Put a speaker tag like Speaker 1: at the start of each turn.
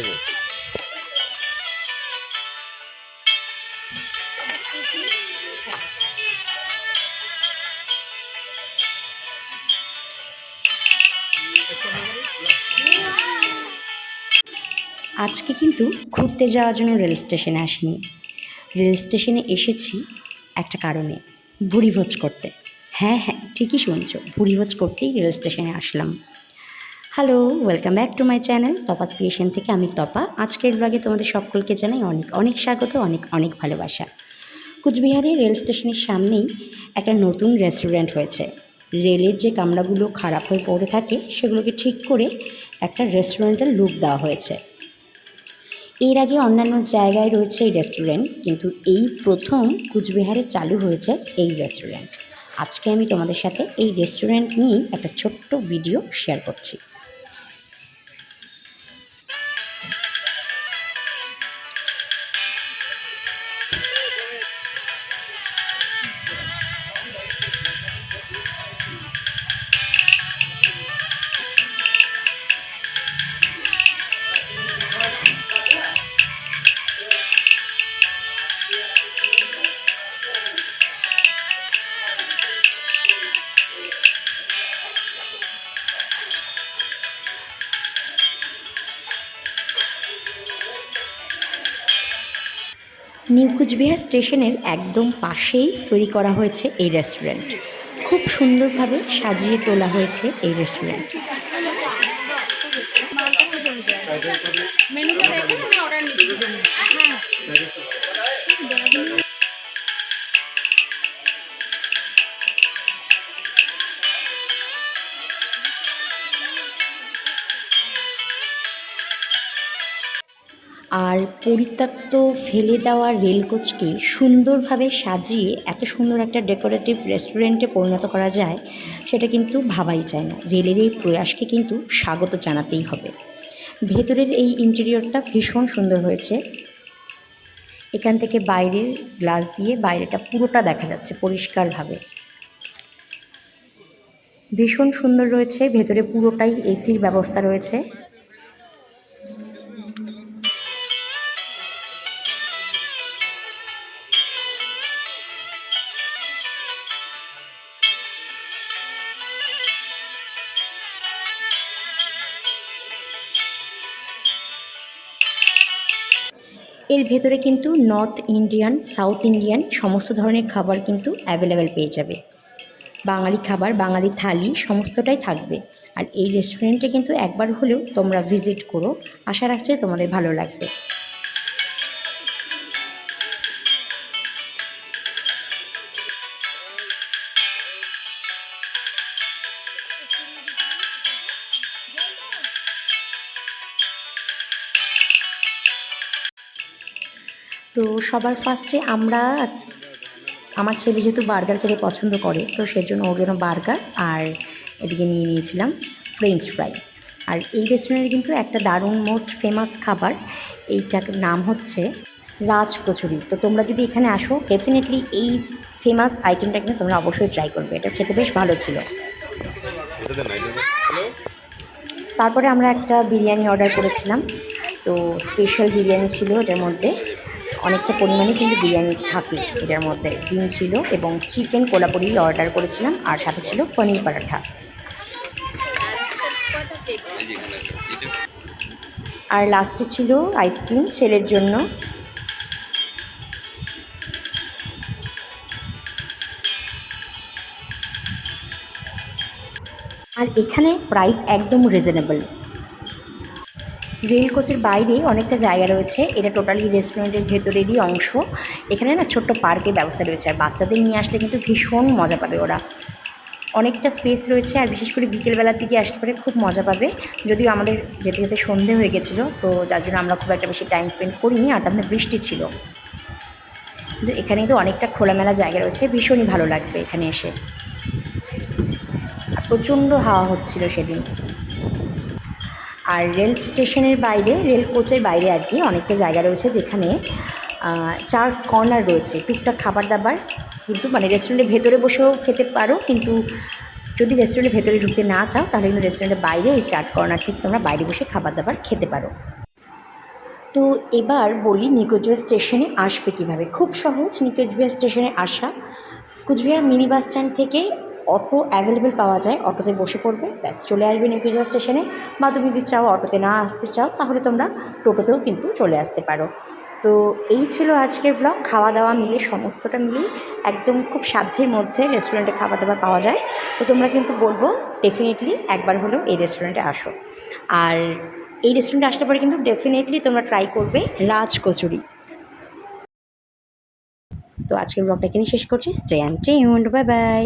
Speaker 1: দেবো।
Speaker 2: আজকে কিন্তু ঘুরতে যাওয়ার জন্য রেল স্টেশনে আসিনি। রেল স্টেশনে এসেছি একটা কারণে ভুড়িভোজ করতে। হ্যাঁ হ্যাঁ ঠিকই শুনছো ভুড়িভোজ করতেই রেল স্টেশনে আসলাম। Hello welcome back to my channel তপাস creation থেকে আমি তপা আজকের ব্লগে তোমাদের সকলকে জানাই অনেক অনেক স্বাগত, অনেক অনেক ভালোবাসা। কুচবিহারের রেল স্টেশনের সামনেই একটা নতুন রেস্টুরেন্ট হয়েছে। রেলের যে কামরাগুলো খারাপ হয়ে পড়ে থাকে, সেগুলোকে ঠিক করে একটা রেস্টুরেন্টের লুক দেওয়া হয়েছে। এর আগে অন্যান্য জায়গায় রয়েছে এই রেস্টুরেন্ট কিন্তু এই প্রথম কুচবিহারে চালু হয়েছে এই রেস্টুরেন্ট আজকে আমি তোমাদের সাথে এই রেস্টুরেন্ট নিয়েই একটা ছোট্ট ভিডিও শেয়ার করছি। নিউ কুচবিহার স্টেশনের একদম পাশেই তৈরি করা হয়েছে এই রেস্টুরেন্ট খুব সুন্দরভাবে সাজিয়ে তোলা হয়েছে এই রেস্টুরেন্ট
Speaker 3: দেখে আমি অর্ডার নিচ্ছি।
Speaker 2: আর পরিত্যক্ত ফেলে দেওয়া রেলকোচকে সুন্দরভাবে সাজিয়ে এত সুন্দর একটা ডেকোরেটিভ রেস্টুরেন্টে পরিণত করা যায়, সেটা কিন্তু ভাবাই যায় না। রেলের এই প্রয়াসকে কিন্তু স্বাগত জানাতেই হবে। ভেতরের এই ইন্টেরিয়রটা ভীষণ সুন্দর হয়েছে। এখান থেকে বাইরের গ্লাস দিয়ে বাইরেটা পুরোটা দেখা যাচ্ছে পরিষ্কারভাবে। ভীষণ সুন্দর রয়েছে, ভেতরে পুরোটাই এসির ব্যবস্থা রয়েছে। এর ভেতরে কিন্তু নর্থ ইন্ডিয়ান সাউথ ইন্ডিয়ান সমস্ত ধরনের খাবার কিন্তু অ্যাভেলেবেল পেয়ে যাবে। বাঙালি খাবার, বাঙালি থালি সমস্তটাই থাকবে। আর এই রেস্টুরেন্টে কিন্তু একবার হলেও তোমরা ভিজিট করো। আশা রাখছি তোমাদের ভালো লাগবে। তো সবার ফার্স্টে আমরা আমার ছেলে যেহেতু বার্গার খেতে পছন্দ করে, তো সেজন্য ওর জন্য বার্গার আর এদিকে নিয়ে নিয়েছিলাম ফ্রেঞ্চ ফ্রাই আর এই রেস্টুরেন্টের কিন্তু একটা দারুণ মোস্ট ফেমাস খাবার, এইটার নাম হচ্ছে রাজ কচুরি। তো তোমরা যদি এখানে আসো ডেফিনেটলি এই ফেমাস আইটেমটা কিন্তু তোমরা অবশ্যই ট্রাই করবে, এটা খেতে বেশ ভালো ছিল। তারপরে আমরা একটা বিরিয়ানি অর্ডার করেছিলাম, তো স্পেশাল বিরিয়ানি ছিল এটার মধ্যে। অনেকটা পরিমাণে কিন্তু বিরিয়ানি থাকে এটার মধ্যে। ডিম ছিল এবং চিকেন কোলাপুরি অর্ডার করেছিলাম আর সাথে ছিল পনির পরাঠা। আর লাস্টে ছিল আইসক্রিম ছেলের জন্য। আর এখানে প্রাইস একদম রিজনেবল। রেল কোচের বাইরে অনেকটা জায়গা রয়েছে। এটা টোটালি রেস্টুরেন্টের ভেতরেরই অংশ। এখানে না ছোট্ট পার্কের ব্যবস্থা রয়েছে। আর বাচ্চাদের নিয়ে আসলে কিন্তু ভীষণ মজা পাবে ওরা। অনেকটা স্পেস রয়েছে আর বিশেষ করে বিকেলবেলার দিকে আসতে পারে খুব মজা পাবে। যদিও আমাদের যেতে যেতে সন্ধে হয়ে গেছিল, তো যার জন্য আমরা খুব একটা বেশি টাইম স্পেন্ড করিনি, আর তার বৃষ্টি ছিল। কিন্তু এখানে তো অনেকটা খোলামেলা জায়গা রয়েছে, ভীষণই ভালো লাগবে এখানে এসে। আর প্রচণ্ড হাওয়া হচ্ছিল সেদিন। আর রেল স্টেশনের বাইরে, রেল কোচের বাইরে আর কি অনেকটা জায়গা রয়েছে যেখানে চার কর্নার রয়েছে। টুকটাক খাবার দাবার, কিন্তু মানে রেস্টুরেন্টের ভেতরে বসেও খেতে পারো, কিন্তু যদি রেস্টুরেন্টের ভেতরে ঢুকতে না চাও, তাহলে কিন্তু রেস্টুরেন্টের বাইরে এই চার কর্নার থেকে তোমরা বাইরে বসে খাবার দাবার খেতে পারো। তো এবার বলি নিকোজবিহার স্টেশনে আসবে কীভাবে? খুব সহজ নিকোজবিহার স্টেশনে আসা। কুচবিহার মিনি বাস স্ট্যান্ড থেকে অটো অ্যাভেলেবেল পাওয়া যায়, অটোতে বসে পড়বে। ব্যাস, চলে আসবে নিকোজবিহার স্টেশনে। বা তুমি যদি চাও, অটোতে না আসতে চাও, তাহলে তোমরা টোটোতেও কিন্তু চলে আসতে পারো। তো এই ছিল আজকের ব্লগ খাওয়া দাওয়া মিলে, সমস্তটা মিলিয়ে একদম খুব সাধ্যের মধ্যে রেস্টুরেন্টে খাবার দাবার পাওয়া যায়। তো তোমরা কিন্তু বলব ডেফিনেটলি একবার হলেও এই রেস্টুরেন্টে আসো। আর এই রেস্টুরেন্টে আসলে পরে কিন্তু ডেফিনেটলি তোমরা ট্রাই করবে রাজ কচুরি তো আজকের ব্লগটা এখানে শেষ করছি। Stay and tuned bye bye